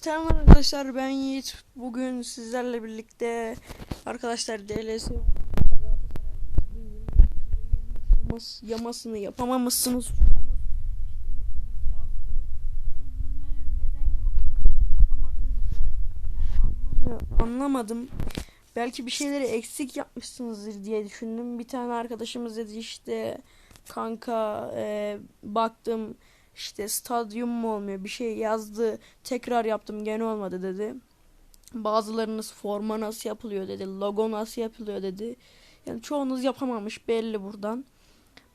Selam arkadaşlar ben Yiğit. Bugün sizlerle birlikte arkadaşlar DLS yamasını yapamamışsınız. Anlamadım. Belki bir şeyleri eksik yapmışsınızdır diye düşündüm. Bir tane arkadaşımız dedi işte kanka e, baktım işte stadyum mu olmuyor bir şey yazdı tekrar yaptım gene olmadı dedi. Bazılarınız forma nasıl yapılıyor dedi. Logo nasıl yapılıyor dedi. Yani çoğunuz yapamamış belli buradan.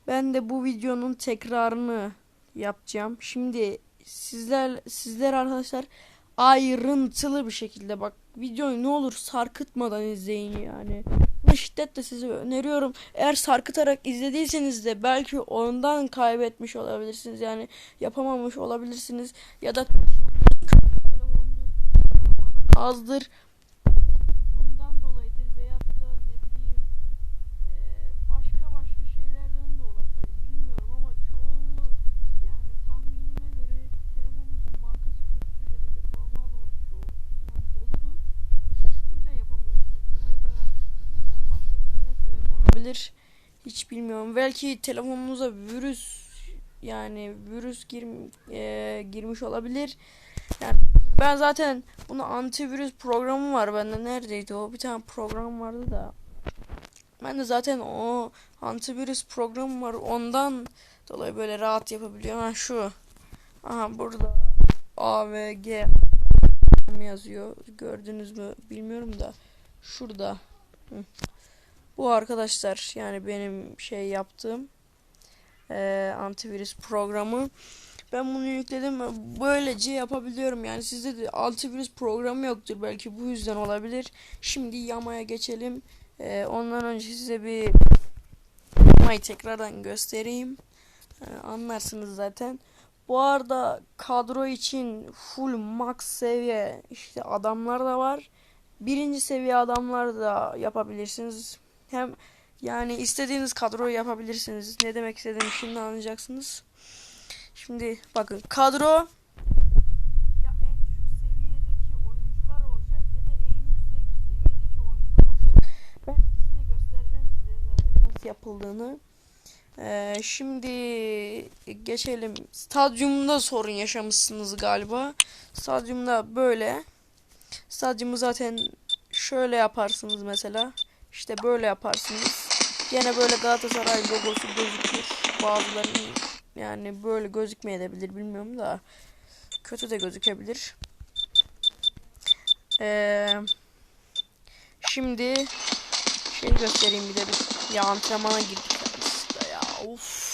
Ben de bu videonun tekrarını yapacağım. Şimdi sizler sizler arkadaşlar ayrıntılı bir şekilde bak videoyu ne olur sarkıtmadan izleyin yani. Bunu şiddetle size öneriyorum. Eğer sarkıtarak izlediyseniz de belki ondan kaybetmiş olabilirsiniz. Yani yapamamış olabilirsiniz. Ya da azdır. Bundan dolayıdır veyahut da ne bileyim eee, başka başka şeylerden de olabilir. Bilmiyorum ama çoğunluğu yani tahminime göre telefonunuzun markası kötüdür ya da depolama alanı çok yani doludur. Bu yüzden yapamıyorsunuzdur ya da bilmiyorum başka bir ne sebep olabilir. Hiç bilmiyorum. Belki telefonunuza virüs yani virüs gir, eee, girmiş olabilir. Yani ben zaten bunu antivirüs programı var bende. Neredeydi o? Bir tane program vardı da. Ben de zaten o antivirüs programı var. Ondan dolayı böyle rahat yapabiliyorum. Ha şu. Aha burada A ve G yazıyor. Gördünüz mü bilmiyorum da. Şurada. Hı. Bu arkadaşlar yani benim şey yaptığım eee, antivirüs programı. Ben bunu yükledim. Böylece yapabiliyorum. Yani sizde de antivirüs programı yoktur. Belki bu yüzden olabilir. Şimdi yamaya geçelim. Ee, ondan önce size bir yamayı tekrardan göstereyim. Ee, anlarsınız zaten. Bu arada kadro için full max seviye işte adamlar da var. Birinci seviye adamlar da yapabilirsiniz. Hem yani istediğiniz kadroyu yapabilirsiniz. Ne demek istediğimi şimdi anlayacaksınız. Şimdi bakın kadro yapıldığını. Ee, şimdi geçelim. Stadyumda sorun yaşamışsınız galiba. Stadyumda böyle. Stadyumu zaten şöyle yaparsınız mesela. İşte böyle yaparsınız. Gene böyle Galatasaray logosu gözükür. Bazılarının yani böyle gözükmeyebilir bilmiyorum da kötü de gözükebilir. Ee, şimdi şey göstereyim bir de bir ya antrenmana girdik ya of.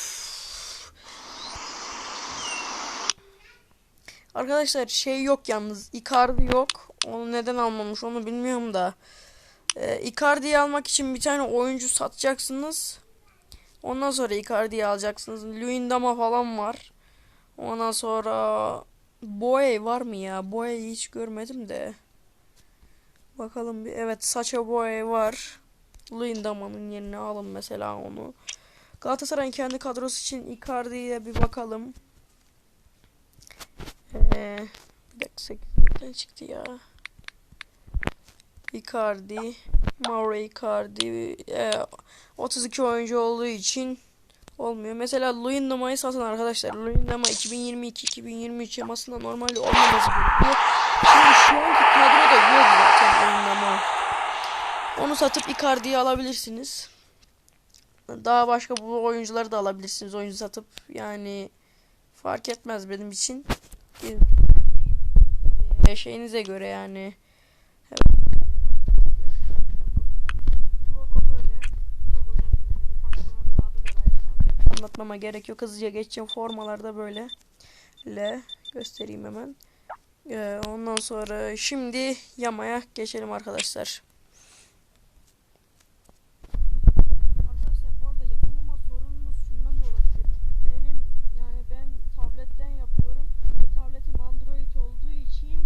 Arkadaşlar şey yok yalnız Icardi yok. Onu neden almamış onu bilmiyorum da. Ee, Icardi'yi almak için bir tane oyuncu satacaksınız. Ondan sonra Icardi'yi alacaksınız. Luyendama falan var. Ondan sonra Boye var mı ya? Boye'yi hiç görmedim de. Bakalım bir. Evet Saça Boye var. Luyendama'nın yerine alın mesela onu. Galatasaray'ın kendi kadrosu için Icardi'ye bir bakalım. Ee, bir dakika 8 çıktı ya. Icardi, Mauro Icardi e, 32 oyuncu olduğu için olmuyor. Mesela Luyendama'yı satın arkadaşlar. Luyendama 2022-2023 yamasında normalde olmaması gerekiyor. Şimdi şu anki kadroda yok zaten Luyendama. Onu satıp Icardi'yi alabilirsiniz. Daha başka bu oyuncuları da alabilirsiniz oyuncu satıp. Yani fark etmez benim için. Şeyinize göre yani. Logo böyle. Logo zaten öyle. Takımlarda da adı da var. Anlatmama gerek yok. Hızlıca geçeceğim. Formalarda böyle. Le göstereyim hemen. Ee, ondan sonra şimdi yamaya geçelim arkadaşlar. Arkadaşlar bu arada yapamama sorununuz şundan da olabilir. Benim yani ben tabletten yapıyorum. Ve tabletim Android olduğu için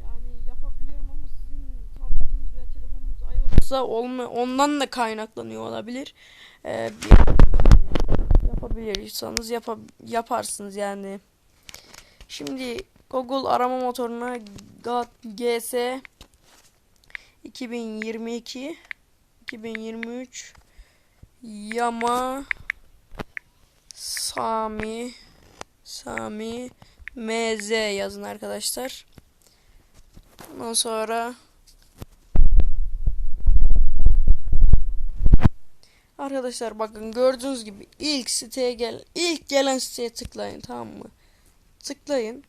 yani yapabiliyorum ama sizin tabletiniz veya telefonunuz iOS'sa olma, ondan da kaynaklanıyor olabilir. Ee, bir- yapabiliyorsanız yapa, yaparsınız yani. Şimdi Google arama motoruna GS 2022 2023 Yama Sami Sami MZ yazın arkadaşlar. Ondan sonra Arkadaşlar bakın gördüğünüz gibi ilk siteye gel ilk gelen siteye tıklayın tamam mı? Tıklayın.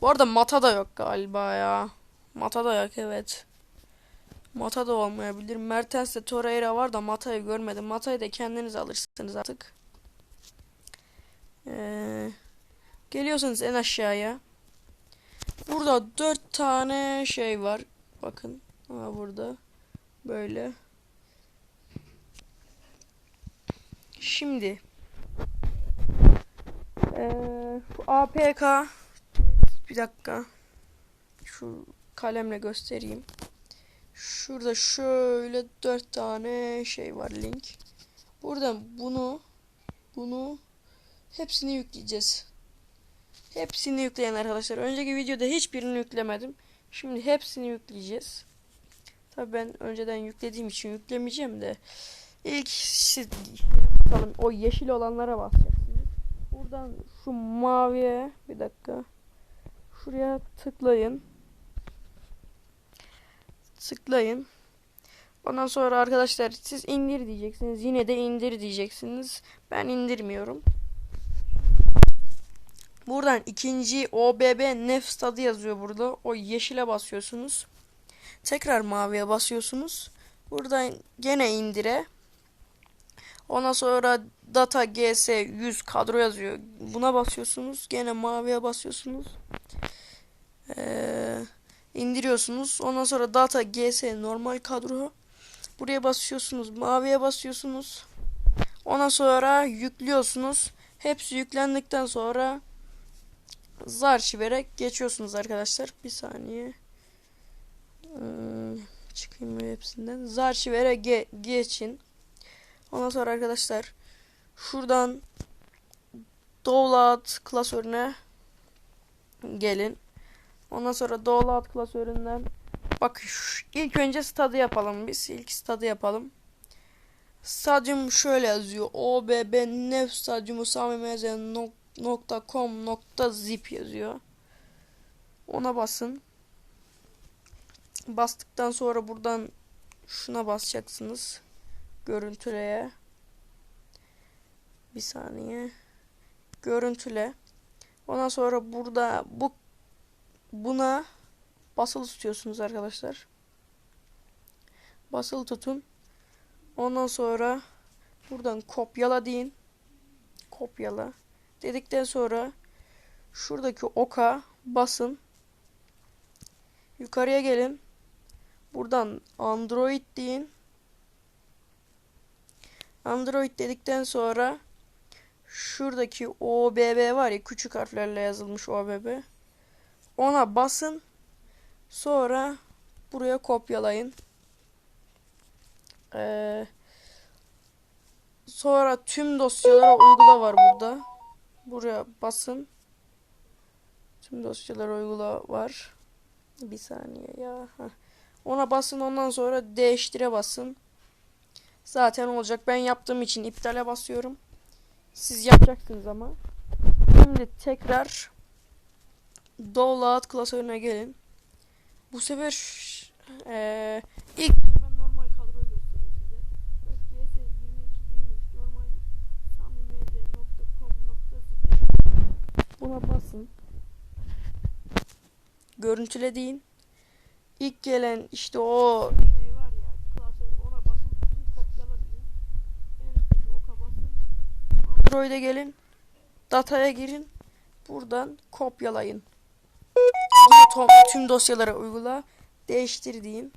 Bu arada mata da yok galiba ya. Mata da yok evet. Mata da olmayabilir. Mertens'te Torreira var da Mata'yı görmedim. Mata'yı da kendiniz alırsınız artık. Ee, geliyorsanız en aşağıya. Burada dört tane şey var. Bakın. Ha burada. Böyle. Şimdi. Ee, bu APK. Bir dakika. Şu kalemle göstereyim. Şurada şöyle dört tane şey var link. Buradan bunu bunu hepsini yükleyeceğiz. Hepsini yükleyen arkadaşlar. Önceki videoda hiçbirini yüklemedim. Şimdi hepsini yükleyeceğiz. Tabii ben önceden yüklediğim için yüklemeyeceğim de. İlk siz bakalım o yeşil olanlara basacaksınız. Buradan şu maviye bir dakika. Şuraya tıklayın. Tıklayın. Ondan sonra arkadaşlar siz indir diyeceksiniz. Yine de indir diyeceksiniz. Ben indirmiyorum. Buradan ikinci OBB nefs tadı yazıyor burada. O yeşile basıyorsunuz. Tekrar maviye basıyorsunuz. Buradan gene indire. Ondan sonra data gs 100 kadro yazıyor. Buna basıyorsunuz. Gene maviye basıyorsunuz. Ee, indiriyorsunuz. Ondan sonra data gs normal kadro. Buraya basıyorsunuz. Maviye basıyorsunuz. Ondan sonra yüklüyorsunuz. Hepsi yüklendikten sonra arşiverek geçiyorsunuz arkadaşlar. Bir saniye. Hmm, çıkayım hepsinden. Zarşivere ge geçin. Ondan sonra arkadaşlar şuradan download klasörüne gelin. Ondan sonra download klasöründen bak ilk önce stadı yapalım biz. İlk stadı yapalım. Stadyum şöyle yazıyor. OBB nef stadyumu samimz.com.zip yazıyor. Ona basın. Bastıktan sonra buradan şuna basacaksınız görüntüleye. Bir saniye. Görüntüle. Ondan sonra burada bu buna basılı tutuyorsunuz arkadaşlar. Basılı tutun. Ondan sonra buradan kopyala deyin. Kopyala. Dedikten sonra şuradaki oka basın. Yukarıya gelin. Buradan android deyin Android dedikten sonra şuradaki OBB var ya küçük harflerle yazılmış OBB. Ona basın. Sonra buraya kopyalayın. Ee, sonra tüm dosyalara uygula var burada. Buraya basın. Tüm dosyalara uygula var. Bir saniye ya. Ona basın ondan sonra değiştire basın. Zaten olacak. Ben yaptığım için iptale basıyorum. Siz yapacaksınız ama. Şimdi tekrar download klasörüne gelin. Bu sefer ee, ilk ben normal kadroyu göstereyim size. gs 2223 normal samimiyede.com.zip Buna basın. Görüntüle deyin. İlk gelen işte o Android'e gelin. Dataya girin. Buradan kopyalayın. Tüm dosyalara uygula. Değiştir deyin.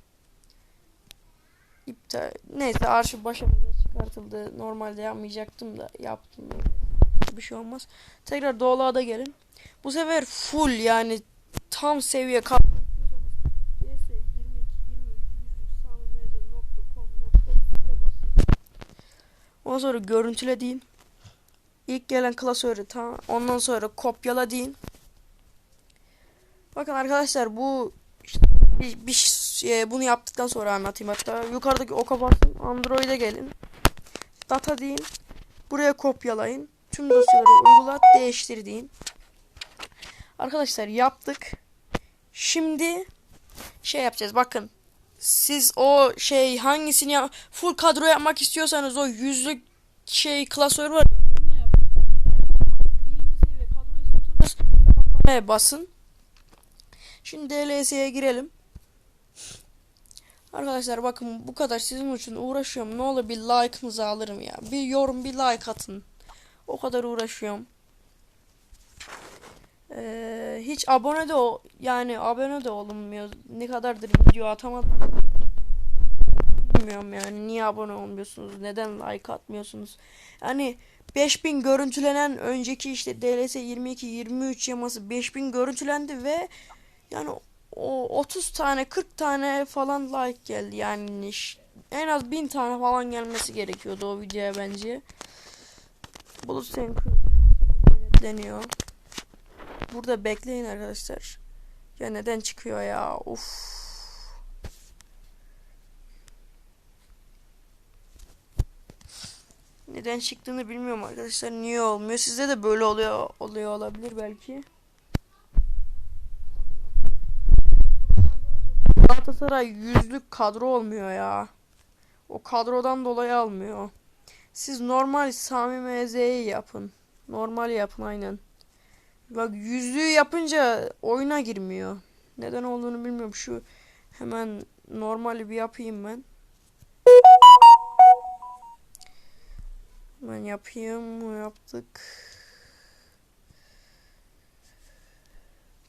İptal. Neyse arşiv başa çıkartıldı. Normalde yapmayacaktım da yaptım. Bir şey olmaz. Tekrar download'a gelin. Bu sefer full yani tam seviye kap Ondan sonra görüntüle deyin. İlk gelen klasörü tamam. Ondan sonra kopyala deyin. Bakın arkadaşlar bu bir, bir şey- bunu yaptıktan sonra anlatayım hatta. Yukarıdaki oka basın. Android'e gelin. Data deyin. Buraya kopyalayın. Tüm dosyaları uygulat, değiştir deyin. Arkadaşlar yaptık. Şimdi şey yapacağız. Bakın. Siz o şey hangisini full kadro yapmak istiyorsanız o yüzlük şey klasör var. ya, Onunla yapın. Birinci seviye kadro istiyorsanız kapatmaya basın. Şimdi DLS'ye girelim. Arkadaşlar bakın bu kadar sizin için uğraşıyorum. Ne olur bir like'ınızı alırım ya. Bir yorum bir like atın. O kadar uğraşıyorum. Ee, hiç abone de o yani abone de olunmuyor. Ne kadardır video atamadım. Bilmiyorum yani niye abone olmuyorsunuz? Neden like atmıyorsunuz? Yani 5000 görüntülenen önceki işte DLS 22 23 yaması 5000 görüntülendi ve yani o 30 tane 40 tane falan like geldi yani en az 1000 tane falan gelmesi gerekiyordu o videoya bence. Bulut deniyor. Burada bekleyin arkadaşlar. Ya neden çıkıyor ya? Of. Neden çıktığını bilmiyorum arkadaşlar. Niye olmuyor? Sizde de böyle oluyor oluyor olabilir belki. Galatasaray yüzlük kadro olmuyor ya. O kadrodan dolayı almıyor. Siz normal Sami MZ'yi yapın. Normal yapın aynen. Bak yüzlüğü yapınca oyuna girmiyor. Neden olduğunu bilmiyorum. Şu hemen normali bir yapayım ben. Hemen yapayım. Yaptık.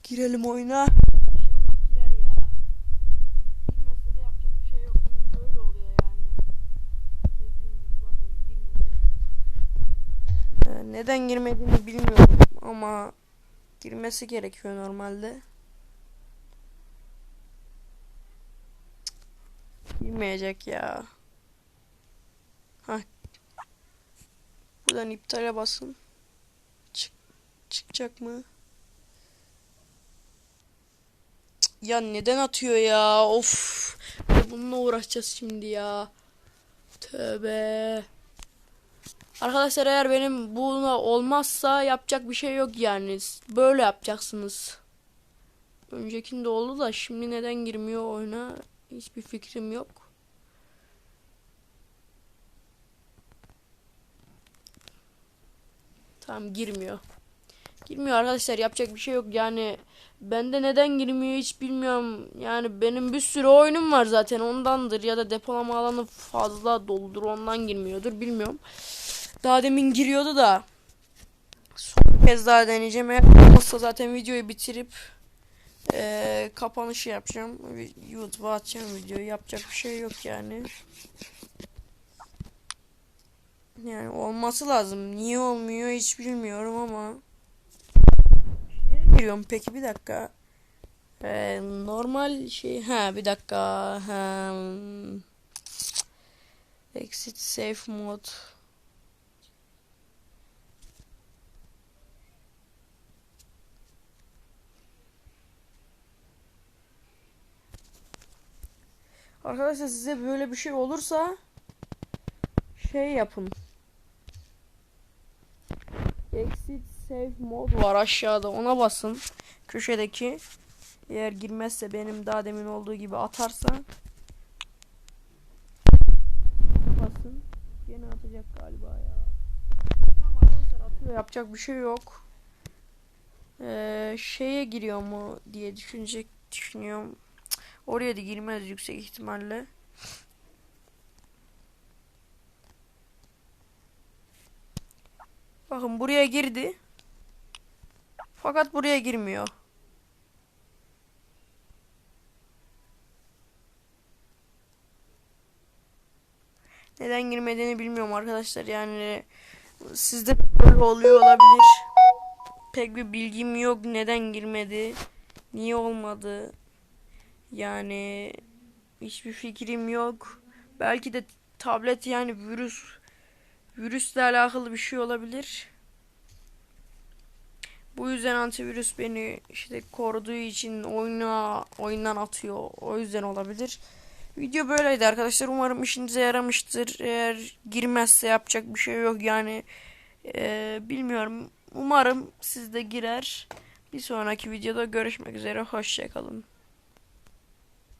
Girelim oyuna. İnşallah girer ya. Girmezse de yapacak bir şey yok. Böyle oluyor yani. Dediğim gibi bakın girmedi. Ee, neden girmediğini bilmiyorum ama girmesi gerekiyor normalde. Girmeyecek ya. Hah. Buradan iptale basın. Çık, çıkacak mı? Ya neden atıyor ya? Of. Bununla uğraşacağız şimdi ya. Tövbe. Arkadaşlar eğer benim buna olmazsa yapacak bir şey yok yani. Böyle yapacaksınız. Öncekinde oldu da şimdi neden girmiyor oyuna hiçbir fikrim yok. Tamam girmiyor. Girmiyor arkadaşlar yapacak bir şey yok yani bende neden girmiyor hiç bilmiyorum. Yani benim bir sürü oyunum var zaten ondandır ya da depolama alanı fazla doludur ondan girmiyordur bilmiyorum. Daha demin giriyordu da son kez daha deneyeceğim. Eğer olmazsa zaten videoyu bitirip eee kapanışı yapacağım. YouTube'a atacağım videoyu. Yapacak bir şey yok yani. Yani olması lazım. Niye olmuyor hiç bilmiyorum ama. Şeye giriyorum peki bir dakika. Eee, normal şey ha bir dakika. Ha. Exit safe mode. Arkadaşlar size böyle bir şey olursa şey yapın. Exit save mode var aşağıda ona basın. Köşedeki eğer girmezse benim daha demin olduğu gibi atarsa basın. Gene atacak galiba ya. Tamam arkadaşlar atıyor yapacak bir şey yok. Ee, şeye giriyor mu diye düşünecek düşünüyorum. Oraya da girmez yüksek ihtimalle. Bakın buraya girdi. Fakat buraya girmiyor. Neden girmediğini bilmiyorum arkadaşlar. Yani sizde böyle oluyor olabilir. Pek bir bilgim yok. Neden girmedi? Niye olmadı? Yani hiçbir fikrim yok. Belki de tablet yani virüs virüsle alakalı bir şey olabilir. Bu yüzden antivirüs beni işte koruduğu için oyuna oyundan atıyor. O yüzden olabilir. Video böyleydi arkadaşlar. Umarım işinize yaramıştır. Eğer girmezse yapacak bir şey yok yani. Ee, bilmiyorum. Umarım siz de girer. Bir sonraki videoda görüşmek üzere. Hoşçakalın.